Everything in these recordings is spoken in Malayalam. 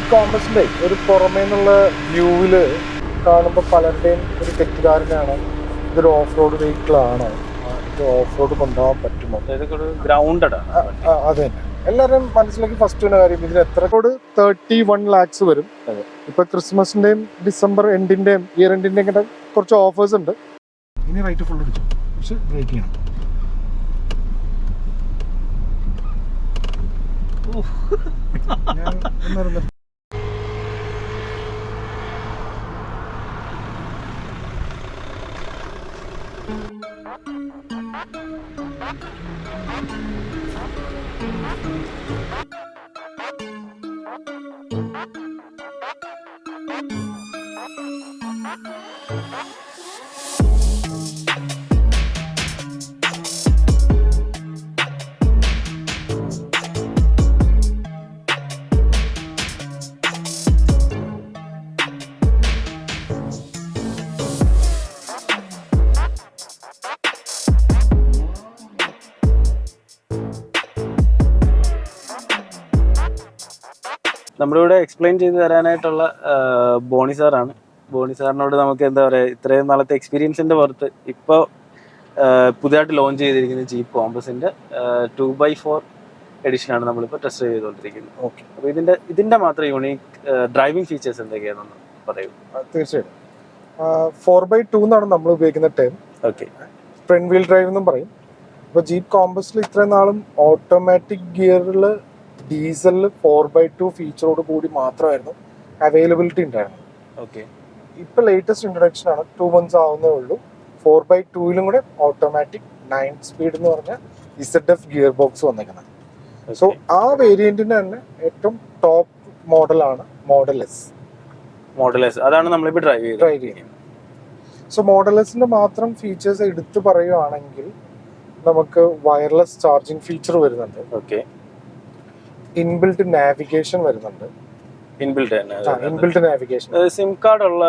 ജീപ്പ് തോമസിന്റെ ഒരു പുറമേ നിന്നുള്ള വ്യൂവിൽ കാണുമ്പോൾ പലരുടെയും ഒരു തെറ്റിദ്ധാരണയാണ്. ഇതൊരു ഓഫ് റോഡ് വെഹിക്കിൾ ആണോ ഇത് ഓഫ് റോഡ് കൊണ്ടുപോകാൻ പറ്റുമോ ഗ്രൗണ്ടഡ് തന്നെ. എല്ലാവരും മനസ്സിലാക്കി ഫസ്റ്റ് വന്ന കാര്യം ഇതിന് എത്ര കോഡ് തേർട്ടി വൺ ലാക്സ് വരും. അതെ. ഇപ്പൊ ക്രിസ്മസിന്റെയും ഡിസംബർ എൻഡിന്റെയും ഇയർ എൻഡിന്റെയും ഒക്കെ കുറച്ച് ഓഫേഴ്സ് ഉണ്ട്. ഇനി റൈറ്റ് ഫുൾ അടിച്ചു പക്ഷെ ബ്രേക്ക് ചെയ്യണം. ഞാൻ ഒന്നര നിർത്തി. നമ്മുടെ ഇവിടെ എക്സ്പ്ലെയിൻ ചെയ്ത് തരാനായിട്ടുള്ള ബോണി സാറാണ്. ബോണി സാറിനോട് നമുക്ക് എന്താ പറയുക ഇത്രയും നാളത്തെ എക്സ്പീരിയൻസിന്റെ പുറത്ത് ഇപ്പോൾ പുതിയതായിട്ട് ലോഞ്ച് ചെയ്തിരിക്കുന്ന ജീപ്പ് കോമ്പസിന്റെ ടു ബൈ ഫോർ എഡിഷൻ ആണ് നമ്മളിപ്പോൾ ടെസ്റ്റ് ചെയ്തുകൊണ്ടിരിക്കുന്നത്. ഓക്കെ അപ്പോൾ ഇതിന്റെ ഇതിന്റെ മാത്രം യൂണീക്ക് ഡ്രൈവിംഗ് ഫീച്ചേഴ്സ് എന്തൊക്കെയാണെന്ന് പറയൂ. തീർച്ചയായിട്ടും. ഫോർ ബൈ ടു എന്നാണ് നമ്മൾ ഉപയോഗിക്കുന്ന time okay front wheel drive എന്നും പറയും. അപ്പോൾ ജീപ്പ് കോമ്പസിൽ ഇത്രയും നാളും ഓട്ടോമാറ്റിക് ഗിയറിൽ ഡീസലിൽ ഫോർ ബൈ ടു ഫീച്ചറോട് കൂടി മാത്രമായിരുന്നു അവൈലബിലിറ്റി ഉണ്ടായിരുന്നത്. ഓക്കെ ഇപ്പൊ ലേറ്റസ്റ്റ് ഇൻട്രഡക്ഷൻ ആണ്. ടു മന്ത്സ് ആവുന്നേ ഉള്ളൂ. ഫോർ ബൈ ടൂയിലും കൂടെ ഓട്ടോമാറ്റിക് നയൻ സ്പീഡ് എന്ന് പറഞ്ഞ ഇസഡ് എഫ് ഗിയർ ബോക്സ് വന്നേക്കുന്നത് സോ ആ വേരിയന്റിന്റെ തന്നെ ഏറ്റവും ടോപ്പ് മോഡലാണ് മോഡൽ എസ് മോഡൽ അതാണ് നമ്മളിപ്പോൾ ഡ്രൈവ് ഡ്രൈവ് ചെയ്യുന്നത് സോ മോഡൽ എസിന്റെ മാത്രം ഫീച്ചേഴ്സ് എടുത്തു പറയുകയാണെങ്കിൽ നമുക്ക് വയർലെസ് ചാർജിങ് ഫീച്ചർ വരുന്നുണ്ട്. ഓക്കെ ഇൻബിൽറ്റ് നാവിഗേഷൻ വരുന്നുണ്ട്. ഇൻബിൽറ്റ് തന്നെ ഇൻബിൽറ്റ് നാവിഗേഷൻ. സിം കാർഡ് ഉള്ള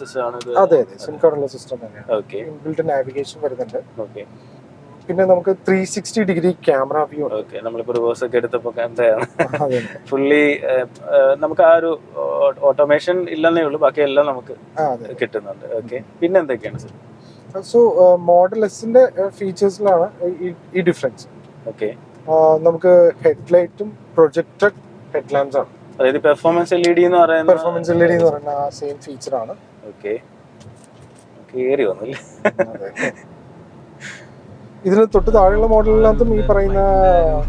സിസ്റ്റം ആണ് അതെ അതെ സിം കാർഡുള്ള സിസ്റ്റം തന്നെയാണ് ഇൻബിൽറ്റ് നാവിഗേഷൻ വരുന്നുണ്ട്. ഓക്കെ. പിന്നെ നമുക്ക് three sixty degree camera view നമ്മളിപ്പോ ഓക്കെ നമ്മളിപ്പോൾ റിവേഴ്സ് ഒക്കെ എടുത്തപ്പോൾ എന്താണ് ഫുള്ളി നമുക്ക് ആ ഒരു ഓട്ടോമേഷൻ ഇല്ലെന്നേ ഉള്ളൂ ബാക്കി എല്ലാം നമുക്ക് കിട്ടുന്നുണ്ട്. ഓക്കെ പിന്നെ എന്തൊക്കെയാണ് സർ? സോ മോഡൽ എസിന്റെ ഫീച്ചേഴ്സിലാണ് ഈ ഡിഫറൻസ് ഓക്കെ. നമുക്ക് ഹെഡ്ലൈറ്റും പ്രൊജക്റ്റഡ് ഹെഡ്ലാമ്പ്സ് ആണ്. അതായത് പെർഫോമൻസ് എൽ ഇ ഡി എന്ന് പറയുന്ന പെർഫോമൻസ് എൽ ഇ ഡി എന്ന് പറയുന്ന ആ സെയിം ഫീച്ചർ ആണ്. ഓക്കെ കയറി വന്നില്ലേ. ഇതിന് തൊട്ട് താഴെയുള്ള മോഡലിനകത്തും ഈ പറയുന്ന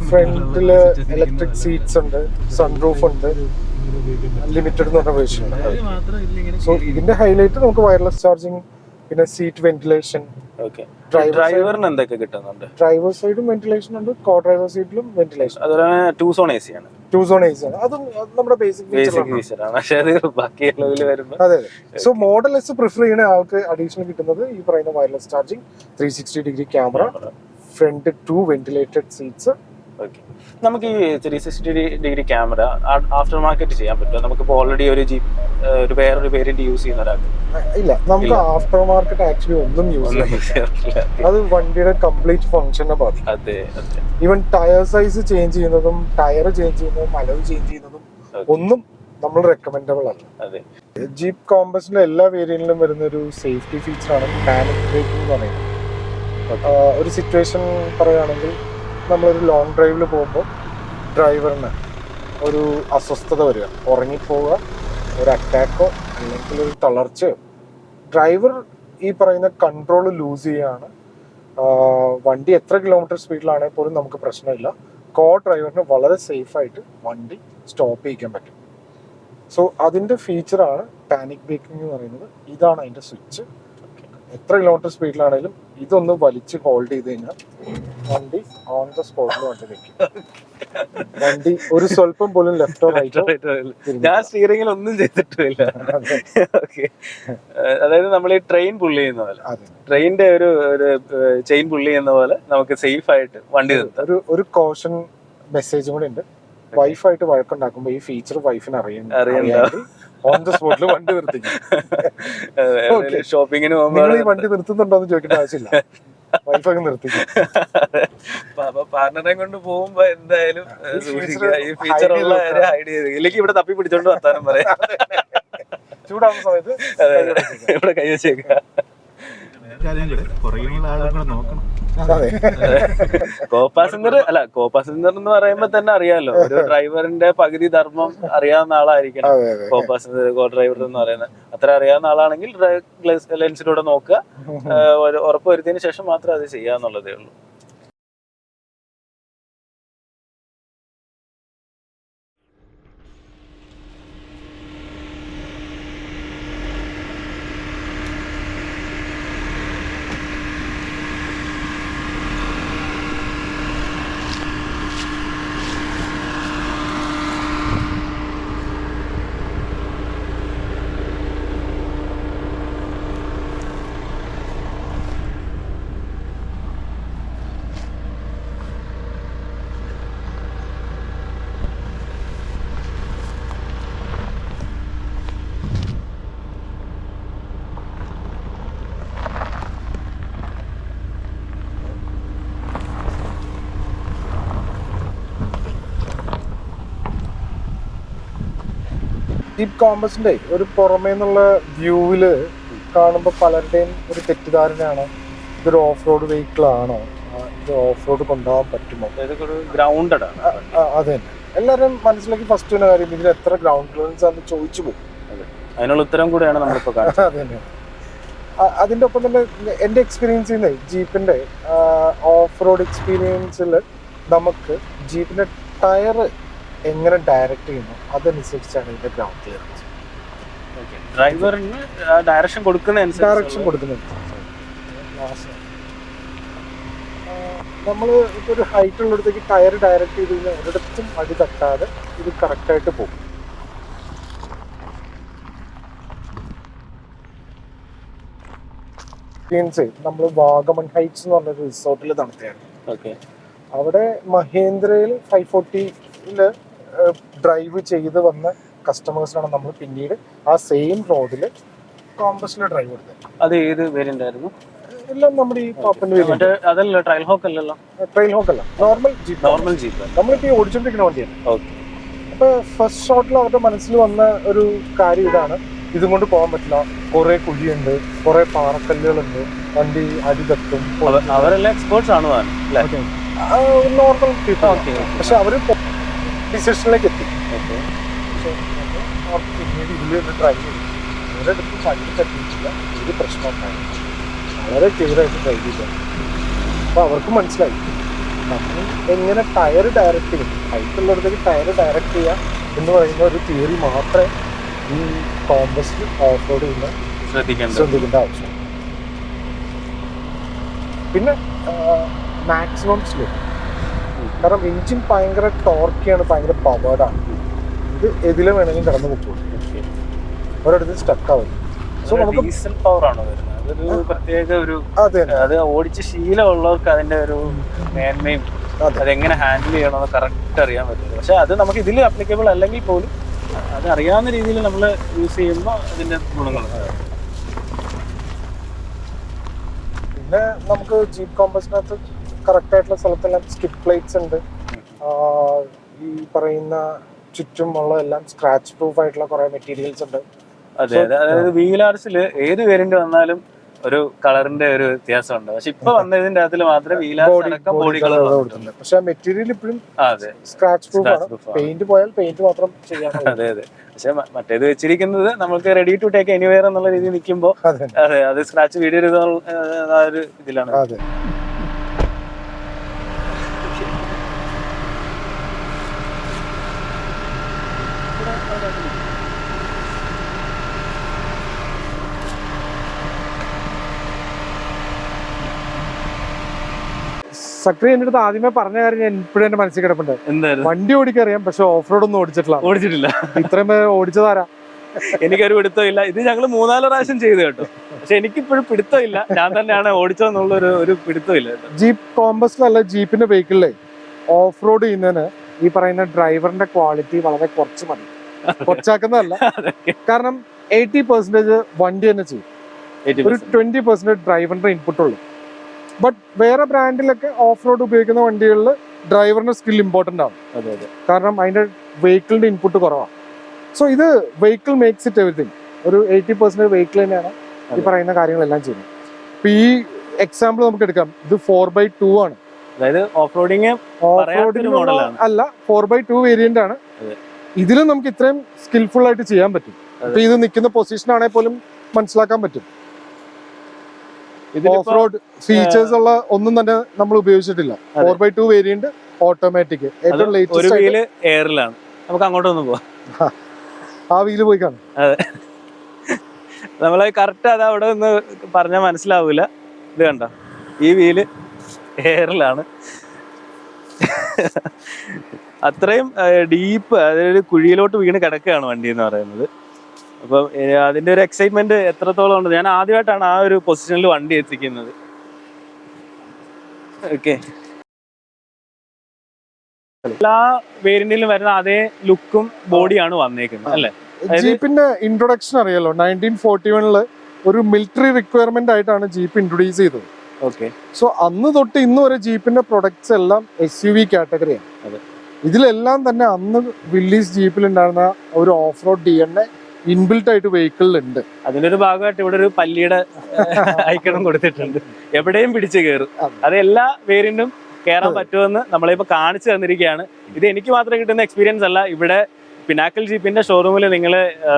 ഫ്രണ്ടിൽ ഇലക്ട്രിക് സീറ്റ്സ് ഉണ്ട് സൺറൂഫ് ഉണ്ട് ലിമിറ്റഡ് എന്ന് പറഞ്ഞ വേർഷൻ സോ ഇതിന്റെ ഹൈലൈറ്റ് നമുക്ക് വയർലെസ് ചാർജിങ് പിന്നെ സീറ്റ് വെന്റിലേഷൻ ഡ്രൈവറിന് എന്തൊക്കെ കിട്ടുന്നുണ്ട്? ഡ്രൈവർ സൈഡും വെന്റിലേഷൻ ഉണ്ട് കോ ഡ്രൈവർ സീറ്റിലും വെന്റിലേഷൻ അതുപോലെ ടൂ സോൺ എ സി ആണ്. ടു സോൺ എ സി ആണ്. അതും നമ്മുടെ ബേസിക് ബേസിക് ഫീച്ചർ ആണ്. പക്ഷേ അത് ബാക്കി ലെവലിൽ വരുമ്പോൾ അതെ സോ മോഡൽ എസ് പ്രിഫർ ചെയ്യുന്ന ആൾക്ക് അഡീഷണൽ കിട്ടുന്നത് ഈ പറയുന്ന wireless charging three sixty degree camera front two ventilated seats okay നമുക്ക് ഈ three sixty degree camera aftermarket ചെയ്യാൻ പറ്റുമോ? നമുക്കിപ്പോൾ ഓൾറെഡി ഒരു ജീപ്പ് ഒരു വേറൊരു വേരിയന്റ് യൂസ് ചെയ്യുന്ന ഒരാൾക്ക്. ഇല്ല. നമുക്ക് ആഫ്റ്റർ മാർക്കറ്റ് ആക്ച്വലി ഒന്നും യൂസ്. പറ്റില്ല. അത് വണ്ടിയുടെ കംപ്ലീറ്റ് ഫംഗ്ഷനെ ബാധിക്കും. അതെ അതെ. ഈവൻ ടയർ സൈസ് ചേഞ്ച് ചെയ്യുന്നതും ടയർ ചേഞ്ച് ചെയ്യുന്നതും അലവ് ചേഞ്ച് ചെയ്യുന്നതും ഒന്നും നമ്മൾ റെക്കമെൻഡബിൾ അല്ല. അതെ. ജീപ്പ് കോമ്പസിന്റെ എല്ലാ വേരിയന്റിലും വരുന്ന ഒരു സേഫ്റ്റി ഫീച്ചറാണ് പാനിക് ബ്രേക്ക് എന്ന് പറയുന്നത്. ഒരു സിറ്റുവേഷൻ പറയുകയാണെങ്കിൽ നമ്മളൊരു ലോങ് ഡ്രൈവിൽ പോകുമ്പോൾ ഡ്രൈവറിന് ഒരു അസ്വസ്ഥത വരിക. ഉറങ്ങിപ്പോവുക ഒരു അറ്റാക്കോ അല്ലെങ്കിൽ ഒരു തളർച്ചയോ. ഡ്രൈവർ ഈ പറയുന്ന കൺട്രോൾ ലൂസ് ചെയ്യുകയാണ് വണ്ടി എത്ര കിലോമീറ്റർ സ്പീഡിലാണെങ്കിൽ പോലും നമുക്ക് പ്രശ്നമില്ല. കോ ഡ്രൈവറിന് വളരെ സേഫായിട്ട് വണ്ടി സ്റ്റോപ്പ് ചെയ്യിക്കാൻ പറ്റും. സോ അതിന്റെ ഫീച്ചറാണ് പാനിക് ബ്രേക്കിംഗ് എന്ന് പറയുന്നത്. ഇതാണ് അതിന്റെ സ്വിച്ച് എത്ര കിലോമീറ്റർ സ്പീഡിലാണെങ്കിലും ഇതൊന്ന് വലിച്ച് ഹോൾഡ് ചെയ്ത് കഴിഞ്ഞാൽ വണ്ടി ഓൺ ദ സ്പോട്ടിൽ വണ്ടി നിൽക്കും വണ്ടി ഒരു സ്വല്പം പോലും ലെഫ്റ്റോ റൈറ്റോ ഞാൻ സ്റ്റിയറിംഗിൽ ഒന്നും ചെയ്തിട്ടില്ല ഓക്കെ അതായത് നമ്മൾ ഈ ട്രെയിൻ പുള്ളി ചെയ്യുന്ന പോലെ. ട്രെയിനിന്റെ ഒരു ഒരു ചെയിൻ പുള്ളി ചെയ്യുന്ന പോലെ നമുക്ക് സേഫ് ആയിട്ട് വണ്ടി ഒരു ഒരു കോഷൻ മെസ്സേജും കൂടി ഉണ്ട്. വൈഫായിട്ട് വഴക്കുണ്ടാക്കുമ്പോ ഈ ഫീച്ചർ വൈഫിന് അറിയാൻ അറിയണ്ട ഓൺ ദ സ്പോട്ടിൽ വണ്ടി നിർത്തിക്കും. ഷോപ്പിങ്ങിന് നിങ്ങൾ ഈ പോകുമ്പോൾ വണ്ടി നിർത്തുന്നുണ്ടോ എന്ന് ചോദിക്കേണ്ട ആവശ്യമില്ല വൈഫൊക്കെ നിർത്തിക്കും പാർട്ണറെ കൊണ്ട് പോകുമ്പോ എന്തായാലും ഈ ഫീച്ചർ ഉള്ള. ഹൈഡ് ചെയ്ത് ഇല്ലെങ്കിൽ ഇവിടെ തപ്പി പിടിച്ചോണ്ട് വർത്താനം പറയാം ചൂടാവുന്ന സമയത്ത് ഇവിടെ കൈ. വെച്ചേക്കാം. ഇവിടെ കൈ വെച്ചേക്കുക കാര്യം കൂടെ പുറകിലുള്ള ആളുകൾ നോക്കണം. അതെ കോ പാസഞ്ചർ അല്ല കോപ്പാസഞ്ചർ എന്ന് പറയുമ്പോ തന്നെ അറിയാലോ. ഒരു ഡ്രൈവറിന്റെ പകുതി ധർമ്മം അറിയാവുന്ന ആളായിരിക്കണം കോപ്പാസഞ്ചർ കോ ഡ്രൈവർ എന്ന് പറയുന്നത്. അത്ര അറിയാവുന്ന ആളാണെങ്കിൽ ലെൻസിലൂടെ നോക്കുക. ഉറപ്പുവരുത്തിയതിനു ഒരു ഉറപ്പ് വരുത്തിയതിനു ശേഷം മാത്രം അത് ചെയ്യാന്നുള്ളതേ ഉള്ളൂ. ജീപ്പ് കോമ്പസിന്റെ ഒരു പുറമേ നിന്നുള്ള വ്യൂവിൽ കാണുമ്പോൾ പലരുടെയും ഒരു തെറ്റിദ്ധാരണയാണ്. ഇതൊരു ഓഫ് റോഡ് വെഹിക്കിൾ ആണോ ഇത് ഓഫ് റോഡ് കൊണ്ടുപോകാൻ പറ്റുമോ? ഗ്രൗണ്ടഡ് തന്നെ. എല്ലാവരും മനസ്സിലാക്കി ഫസ്റ്റ് തന്നെ കാര്യം ഇതിൽ എത്ര ഗ്രൗണ്ട് ക്ലിയറൻസ് ആണെന്ന് ചോദിച്ചു പോകും അതിനുള്ള ഉത്തരം കൂടെയാണ് നമ്മളിപ്പോ കാണിച്ചത്. അത് തന്നെ. അ- അതിന്റെ ഒപ്പം തന്നെ എന്റെ എക്സ്പീരിയൻസിൽ നിന്ന് ജീപ്പിന്റെ ഓഫ് റോഡ് എക്സ്പീരിയൻസിൽ നമുക്ക് ജീപ്പിന്റെ ടയർ എങ്ങനെ ഡയറക്റ്റ് ചെയ്യുന്നു അതനുസരിച്ചാണ് ഇതിന്റെ ഗ്രൗണ്ട് ക്ലിയറൻസ് ഡ്രൈവറിന് ഡയറക്ഷൻ കൊടുക്കുന്ന ഡയറക്ഷൻ കൊടുക്കുന്നുണ്ട് നമ്മൾ ഇപ്പോൾ ഒരു ഹൈറ്റ് ഉള്ളിടത്തേക്ക് ടയർ ഡയറക്റ്റ് ചെയ്ത് കഴിഞ്ഞാൽ ഒരിടത്തും അടി തട്ടാതെ ഇത് കറക്റ്റായിട്ട് പോകും. എക്സ്പീരിയൻസ് നമ്മൾ വാഗമൺ ഹൈറ്റ്സ് എന്ന് പറഞ്ഞൊരു റിസോർട്ടിൽ നടത്തിയാണ് അവിടെ മഹേന്ദ്രയിൽ ഫൈവ് ഫോർട്ടിയിൽ ഡ്രൈവ് ചെയ്ത് വന്ന കസ്റ്റമേഴ്സിനാണ് നമ്മൾ പിന്നീട് ആ സെയിം റോഡിൽ കോമ്പസിൽ ഡ്രൈവ് എടുത്തത്. അത് ഏത് വേരിയന്റ് ആയിരുന്നു? എല്ലാം നമ്മുടെ ഈ പാപ്പന്റെ പേര് അതല്ല ട്രയൽ ഹോക്ക് അല്ലല്ലോ? ട്രയൽ ഹോക്ക് അല്ല. നോർമൽ ജീപ്പ് നോർമൽ ജീപ്പ് നമ്മളിപ്പോ ഈ ഓടിച്ചോണ്ടിരിക്കുന്ന വണ്ടിയാണ്. ഓക്കെ അപ്പൊ ഫസ്റ്റ് ഷോട്ടിൽ അവരുടെ മനസ്സിൽ വന്ന ഒരു കാര്യം ഇതാണ്. ഇതും കൊണ്ട് പോകാൻ പറ്റില്ല. കുറെ കുഴിയുണ്ട് കുറെ പാറക്കല്ലുകളുണ്ട്. വണ്ടി അടി തട്ടും അവരെല്ലാം എക്സ്പേർട്സ് ആണ് നോർമൽ പീപ്പിൾ പക്ഷെ അവർ ഡിസിഷനിലേക്ക് എത്തി. പക്ഷെ അവർ പിന്നീട് ഇതിൽ ട്രൈ ചെയ്തു. ഒരിടത്ത് ചണ്ടി തട്ടിയിട്ടില്ല. ഒരു പ്രശ്നമുണ്ടായി. വളരെ ക്ലിയറായിട്ട് ട്രൈ ചെയ്തു. അപ്പോൾ അവർക്ക് മനസ്സിലായി. നമ്മൾ എങ്ങനെ ടയർ ഡയറക്റ്റ് ചെയ്യും? ഹൈറ്റുള്ളിടത്തേക്ക് ടയർ ഡയറക്റ്റ് ചെയ്യുക എന്ന് പറയുന്ന ഒരു തിയറി മാത്രമേ ഈ കോമ്പസ് ഓഫ് റോഡ് ചെയ്യുന്ന ശ്രദ്ധിക്കേണ്ട ആവശ്യം പിന്നെ മാക്സിമം സ്ലോ കാരണം എഞ്ചിൻ ഭയങ്കര ടോർക്കിയാണ് ഭയങ്കര പവേർഡാണ് ഇത് എതിലെ വേണമെങ്കിലും കടന്നു പോകും ഒരിടത്ത് സ്റ്റക്ക് ആവും സോ നമുക്ക് ഡീസൽ പവർ ആണോ വരുന്നത്? അതൊരു പ്രത്യേക ഒരു അതെ ഓടിച്ച് ശീലമുള്ളവർക്ക് അതിന്റെ ഒരു മേന്മയും അതെ. അതെങ്ങനെ ഹാൻഡിൽ ചെയ്യണമെന്ന് കറക്റ്റ് അറിയാൻ പറ്റും. പക്ഷെ അത് നമുക്ക് ഇതിൽ അപ്ലിക്കബിൾ അല്ലെങ്കിൽ പോലും അത് അറിയാവുന്ന രീതിയിൽ നമ്മൾ യൂസ് ചെയ്യുമ്പോൾ അതിന്റെ ഗുണങ്ങൾ പിന്നെ നമുക്ക് ജീപ്പ് കോമ്പസിനകത്ത് കറക്റ്റ് ആയിട്ടുള്ള സ്ഥലത്തെല്ലാം സ്കിപ്പ് പ്ലേറ്റ്സ് ഉണ്ട്. ഈ പറയുന്ന ചുറ്റുമുള്ള എല്ലാം സ്ക്രാച്ച് പ്രൂഫ് ആയിട്ടുള്ള കുറെ മെറ്റീരിയൽസ് ഉണ്ട്. അതെ അതെ. അതായത് വീൽ ആർട്സിൽ ഏത് വേരിയന്റ് വന്നാലും ഒരു കളറിന്റെ ഒരു വ്യത്യാസമുണ്ട്. പക്ഷെ ഇപ്പൊ വന്നതിന്റെ അകത്തിൽ മാത്രമേ വീൽ ആർട്സ് ബോഡി കളർ പക്ഷെ മെറ്റീരിയൽ ഇപ്പോഴും സ്ക്രാച്ച് പ്രൂഫ് ആണ്. പെയിന്റ് പോയാൽ പെയിന്റ് മാത്രം ചെയ്യാനുള്ളത് അതെ അതെ. പക്ഷെ മറ്റേത് വെച്ചിരിക്കുന്നത് നമുക്ക് റെഡി ടു ടേക്ക് എനിവെയർ എന്നുള്ള രീതിയിൽ നിൽക്കുമ്പോൾ അതെ. അതെ സ്ക്രാച്ച് വീഡിയോ ഒരു ഇതിലാണ്. അതെ. സക്രി എന്റെ അടുത്ത് ആദ്യമേ പറഞ്ഞ കാര്യം ഞാൻ ഇപ്പോഴും എന്റെ മനസ്സിൽ കിടപ്പുണ്ട്. വണ്ടി ഓടിക്കറിയാം പക്ഷെ ഓഫ് റോഡ് ഒന്നും ഓടിച്ചിട്ടില്ല. ഓടിച്ചിട്ടില്ല. ഇത്രയും പേര് ഓടിച്ചതാരാ? എനിക്കൊരു പിടുത്തമില്ല. ഇത് ഞങ്ങൾ മൂന്നാൽ പ്രാവശ്യം ചെയ്തു കേട്ടോ. പക്ഷെ എനിക്കിപ്പോഴും പിടുത്തമില്ല. ഞാൻ തന്നെയാണ് ഓടിച്ചതെന്നുള്ള ഒരു ഒരു പിടുത്തമില്ല ജീപ്പ് കോമ്പസിലല്ല ജീപ്പിന്റെ വെഹിക്കിളിലെ ഓഫ് റോഡ് ചെയ്യുന്നതിന് ഈ പറയുന്ന ഡ്രൈവറിന്റെ ക്വാളിറ്റി വളരെ കുറച്ച് മതി. കുറച്ചാക്കുന്നതല്ല. അതൊക്കെ. കാരണം എയ്റ്റി പെർസെന്റേജ് വണ്ടി തന്നെ ചെയ്യും. ഒരു ട്വന്റി പെർസെന്റേജ് ഡ്രൈവറിന്റെ ഇൻപുട്ട് ഉള്ളു ബട്ട് വേറെ ബ്രാൻഡിലൊക്കെ ഓഫ് റോഡ് ഉപയോഗിക്കുന്ന വണ്ടികളിൽ ഡ്രൈവറിന്റെ സ്കിൽ ഇമ്പോർട്ടന്റ് ആണ് കാരണം അതിന്റെ വെഹിക്കിളിന്റെ ഇൻപുട്ട് കുറവാണ് സോ ഇത് വെഹിക്കിൾ മേക്സ് ഇറ്റ് എവറിഥിങ് ഒരു എയ്റ്റി പെർസെന്റ് വെഹിക്കിൾ തന്നെയാണ് ഈ പറയുന്ന കാര്യങ്ങളെല്ലാം ചെയ്യുന്നത്. ഇപ്പൊ ഈ എക്സാമ്പിൾ നമുക്ക് എടുക്കാം. ഇത് ഫോർ ബൈ ടു ആണ്. അതായത് ഓഫ് റോഡിങ് ഓഫ് റോഡിങ് മോഡലാണ്. അല്ല ഫോർ ബൈ ടു വേരിയന്റ് ആണ്. ഇതിലും നമുക്ക് ഇത്രയും സ്കിൽഫുൾ ആയിട്ട് ചെയ്യാൻ പറ്റും. ഇപ്പൊ ഇത് നിൽക്കുന്ന പൊസിഷൻ ആണെങ്കിൽ പോലും മനസ്സിലാക്കാൻ പറ്റും. ഓഫ് റോഡ് ഫീച്ചേഴ്സ് ഉള്ള ഒന്നും തന്നെ നമ്മൾ ഉപയോഗിച്ചിട്ടില്ല. Four by two variant automatic ഏറ്റവും ലേറ്റസ്റ്റ് എയറിലാണ് നമുക്ക് അങ്ങോട്ടൊന്ന് പോവാം. ആ വീൽ പോയി കാണും. നമ്മളെ കറക്റ്റ് അത് അവിടെ നിന്ന് പറഞ്ഞാൽ മനസ്സിലാവൂല. ഇത് കണ്ടോ? ഈ വീൽ എയറിലാണ് അത്രയും ഡീപ്പ് അതായത് കുഴിയിലോട്ട് വീണ് കിടക്കുകയാണ് വണ്ടി എന്ന് പറയുന്നത്. അപ്പം അതിന്റെ അതിന്റെ ഒരു എക്സൈറ്റ്മെന്റ് എത്രത്തോളം ഉണ്ട്? ഞാൻ ആദ്യമായിട്ടാണ് ആ ഒരു പൊസിഷനിൽ വണ്ടി എത്തിക്കുന്നത്. ഓക്കെ എല്ലാ വേരിയന്റിലും വരുന്ന അതേ ലുക്കും ബോഡിയാണ് വന്നേക്കുന്നത് അല്ലേ? ജീപ്പിന്റെ ഇൻട്രൊഡക്ഷൻ അറിയാലോ. നയന്റീൻ ഫോർട്ടി വണ്ണിൽ ഒരു മിലിറ്ററി റിക്വയർമെന്റ് ആയിട്ടാണ് ജീപ്പ് ഇൻട്രൊഡ്യൂസ് ചെയ്തത്. ഓക്കെ. സോ അന്ന് തൊട്ട് ഇന്ന് വരെ ജീപ്പിന്റെ പ്രൊഡക്ട്സ് എല്ലാം എസ് യു വി കാറ്റഗറിയാണ് അതെ. ഇതിലെല്ലാം തന്നെ അന്ന് വില്ലീസ് ജീപ്പിൽ ഉണ്ടായിരുന്ന ഒരു off road D N A inbuilt ആയിട്ട് വെഹിക്കിളിൽ ഉണ്ട്. അതിന്റെ ഒരു ഭാഗമായിട്ട് ഇവിടെ ഒരു പല്ലിയുടെ ഐക്കണം കൊടുത്തിട്ടുണ്ട്. എവിടെയും പിടിച്ചു കയറും. അതെ. എല്ലാ വേരിയന്റും കയറാൻ. പറ്റുമെന്ന് നമ്മളിപ്പോ കാണിച്ചു തന്നിരിക്കുകയാണ്. ഇത് എനിക്ക് മാത്രം കിട്ടുന്ന എക്സ്പീരിയൻസ് അല്ല. ഇവിടെ പിനാക്കൽ ജീപ്പിന്റെ ഷോറൂമിൽ നിങ്ങൾ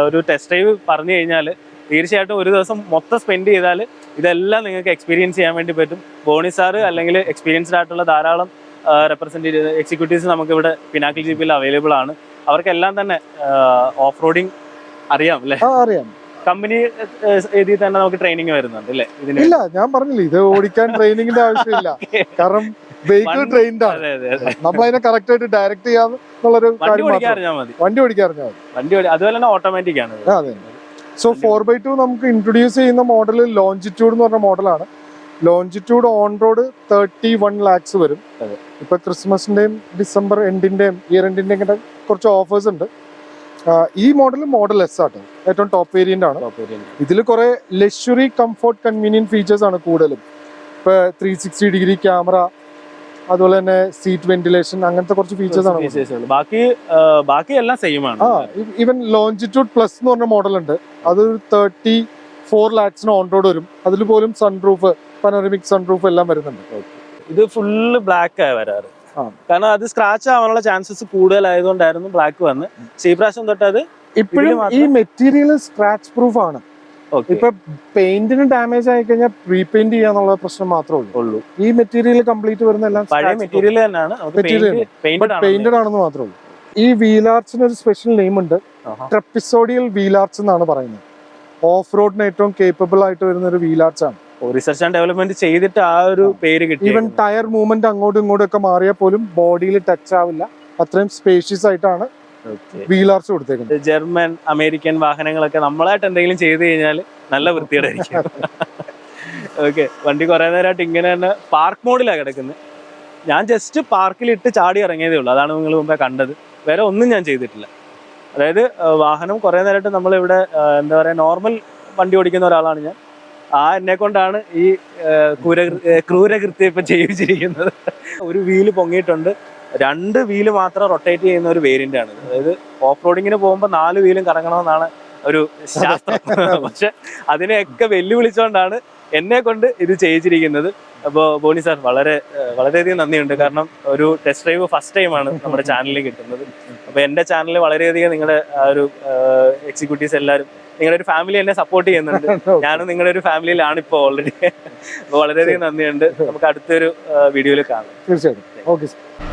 ഒരു ടെസ്റ്റ് ഡ്രൈവ് പറഞ്ഞു കഴിഞ്ഞാൽ തീർച്ചയായിട്ടും ഒരു ദിവസം മൊത്തം സ്പെൻഡ് ചെയ്താൽ ഇതെല്ലാം നിങ്ങൾക്ക് എക്സ്പീരിയൻസ് ചെയ്യാൻ വേണ്ടി പറ്റും. ബോണി സാറ് അല്ലെങ്കിൽ എക്സ്പീരിയൻസ്ഡ് ആയിട്ടുള്ള ധാരാളം റെപ്രസെന്റേറ്റീവ് എക്സിക്യൂട്ടീവ്സ് നമുക്ക് ഇവിടെ പിനാക്കൽ ജീപ്പിൽ അവൈലബിൾ ആണ്. അവർക്കെല്ലാം തന്നെ ഓഫ് റോഡിങ് അറിയാം അല്ലേ? അറിയാം. കമ്പനി ഇതിൽ തന്നെ നമുക്ക് ട്രെയിനിങ് വരുന്നുണ്ട് അല്ലേ? ഇല്ല ഞാൻ പറഞ്ഞില്ല ഇത് ഓടിക്കാൻ ട്രെയിനിങ്ങിന്റെ ആവശ്യമില്ല. കാരണം വെഹിക്കിൾ വണ്ടി- ട്രെയിൻഡ് ആണ്. നമ്മൾ അതിനെ കറക്റ്റ് ആയിട്ട് ഡയറക്റ്റ് ചെയ്യാന്നുള്ളൊരു വണ്ടി കാര്യം ഓടിക്കാൻ മാത്രം. അറിഞ്ഞാൽ മതി. വണ്ടി ഓടിക്കാൻ അറിഞ്ഞാൽ മതി. വണ്ടി അതുപോലെ തന്നെ ഓട്ടോമാറ്റിക് ആണ് അതെ. സോ ഫോർ ബൈ ടു നമുക്ക് ഇൻട്രൊഡ്യൂസ് ചെയ്യുന്ന മോഡൽ ലോഞ്ചിറ്റ്യൂഡ് എന്ന് പറഞ്ഞ മോഡലാണ് Longitude on road thirty one lakhs വരും. ഇപ്പൊ ക്രിസ്മസിന്റെയും ഡിസംബർ എൻഡിന്റെയും ഇയർ എൻഡിന്റെയും കുറച്ച് ഓഫേഴ്സ് ഉണ്ട്. ഈ മോഡൽ മോഡൽ എസ് ആട്ടോ ഏറ്റവും ടോപ്പ് വേരിയന്റ് ആണ്. ഇതിൽ കുറെ ലക്ഷറി കംഫോർട്ട് കൺവീനിയന്റ് ഫീച്ചേഴ്സ് ആണ് കൂടുതലും. ഇപ്പൊ ത്രീ സിക്സ്റ്റി ഡിഗ്രി ക്യാമറ അതുപോലെ തന്നെ സീറ്റ് വെന്റിലേഷൻ അങ്ങനത്തെ കുറച്ച് ഫീച്ചേഴ്സ് ആണ്. ബാക്കി ബാക്കി എല്ലാം സെയിം ആണ്. ഈവൻ ലോഞ്ചിറ്റ്യൂഡ് പ്ലസ് എന്ന് പറഞ്ഞ മോഡൽ ഉണ്ട്. അത് തേർട്ടി ഫോർ ലാക്സിന് ഓൺ റോഡ് വരും. അതിൽ പോലും സൺറൂഫ് പനോറമിക് സൺറൂഫ് എല്ലാം വരുന്നുണ്ട്. ഇത് ഫുള്ള് ബ്ലാക്ക് ആയി വരാറ്. കാരണം അത് സ്ക്രാച്ച് ആവാനുള്ള ചാൻസസ് കൂടുതലായതുകൊണ്ടായിരുന്നു ബ്ലാക്ക് വന്ന്. സീപ്രാശം തൊട്ട് അത് ഇപ്പോഴും ഈ മെറ്റീരിയൽ സ്ക്രാച്ച് പ്രൂഫ് ആണ്. ഇപ്പൊ പെയിന്റിന് ഡാമേജ് ആയി കഴിഞ്ഞാൽ റീപെയിന്റ് ചെയ്യാന്നുള്ള പ്രശ്നം മാത്രമേ ഉള്ളൂ. ഈ മെറ്റീരിയൽ കംപ്ലീറ്റ് വരുന്ന എല്ലാം പഴയ മെറ്റീരിയൽ തന്നെയാണ്. പെയിന്റഡ് ആണ് പെയിന്റഡ് ആണെന്ന് മാത്രമേ ഉള്ളൂ. ഈ വീലാർച്ചിന് ഒരു സ്പെഷ്യൽ നെയിം ഉണ്ട്. ട്രെപ്പിസോഡിയൽ ട്രപ്പിസോഡിയൽ വീലാർച്ച് എന്നാണ് പറയുന്നത്. ഓഫ് റോഡിന് ഏറ്റവും കേപ്പബിൾ ആയിട്ട് വരുന്ന ഒരു വീലാർച്ച് ആണ്. റിസർച്ച് ആൻഡ് ഡെവലപ്മെന്റ് ചെയ്തിട്ട് ആ ഒരു പേര് കിട്ടി. ഈവൻ ടയർ മൂവ്മെന്റ് അങ്ങോട്ടും ഇങ്ങോട്ടും ഒക്കെ മാറിയാൽ പോലും ബോഡിയിൽ ടച്ച് ആവില്ല. അത്രയും സ്പേഷ്യസ് ആയിട്ടാണ് വീലാർച്ച് കൊടുത്തേക്കുന്നത് ജർമ്മൻ അമേരിക്കൻ വാഹനങ്ങളൊക്കെ നമ്മളായിട്ട് എന്തെങ്കിലും ചെയ്തു കഴിഞ്ഞാൽ നല്ല വൃത്തിയുടെ ആയിരിക്കും ഓക്കെ വണ്ടി കുറെ നേരമായിട്ട് ഇങ്ങനെ തന്നെ പാർക്ക് മോഡിലാണ് കിടക്കുന്നത് ഞാൻ ജസ്റ്റ് പാർക്കിലിട്ട് ചാടി ഇറങ്ങിയതേ ഉള്ളൂ. അതാണ് നിങ്ങൾ മുമ്പേ കണ്ടത്. വേറെ ഒന്നും ഞാൻ ചെയ്തിട്ടില്ല. അതായത് വാഹനം കുറെ നേരമായിട്ട് നമ്മളിവിടെ ഇവിടെ എന്താ പറയുക നോർമൽ വണ്ടി ഓടിക്കുന്ന ഒരാളാണ് ഞാൻ. ആ എന്നെ കൊണ്ടാണ് ഈ ക്രൂര ക്രൂരകൃത്യം ഇപ്പം ചെയ്യിച്ചിരിക്കുന്നത്. ഒരു വീൽ പൊങ്ങിയിട്ടുണ്ട്. രണ്ട് വീൽ മാത്രം റൊട്ടേറ്റ് ചെയ്യുന്ന ഒരു വേരിയന്റ് ആണ്. അതായത് ഓഫ് റോഡിങ്ങിന് പോകുമ്പോൾ നാല് വീലും കറങ്ങണമെന്നാണ് ഒരു ശാസ്ത്രം. പക്ഷെ അതിനെയൊക്കെ വെല്ലുവിളിച്ചുകൊണ്ടാണ് എന്നെ കൊണ്ട് ഇത് ചെയ്യിച്ചിരിക്കുന്നത്. അപ്പോൾ ബോണി സാർ വളരെ വളരെയധികം നന്ദിയുണ്ട്. കാരണം ഒരു ടെസ്റ്റ് ഡ്രൈവ് ഫസ്റ്റ് ടൈമാണ് നമ്മുടെ ചാനലിൽ കിട്ടുന്നത്. അപ്പോൾ എന്റെ ചാനലിൽ വളരെയധികം നിങ്ങളുടെ ആ ഒരു എക്സിക്യൂട്ടീവ്സ് എല്ലാവരും നിങ്ങളുടെ ഒരു ഫാമിലി എന്നെ സപ്പോർട്ട് ചെയ്യുന്നുണ്ട്. ഞാനും നിങ്ങളുടെ ഒരു ഫാമിലിയിലാണ് ഇപ്പോൾ ഓൾറെഡി അപ്പൊ വളരെയധികം നന്ദിയുണ്ട്. നമുക്ക് അടുത്തൊരു വീഡിയോയിൽ കാണാം. തീർച്ചയായിട്ടും. ഓക്കെ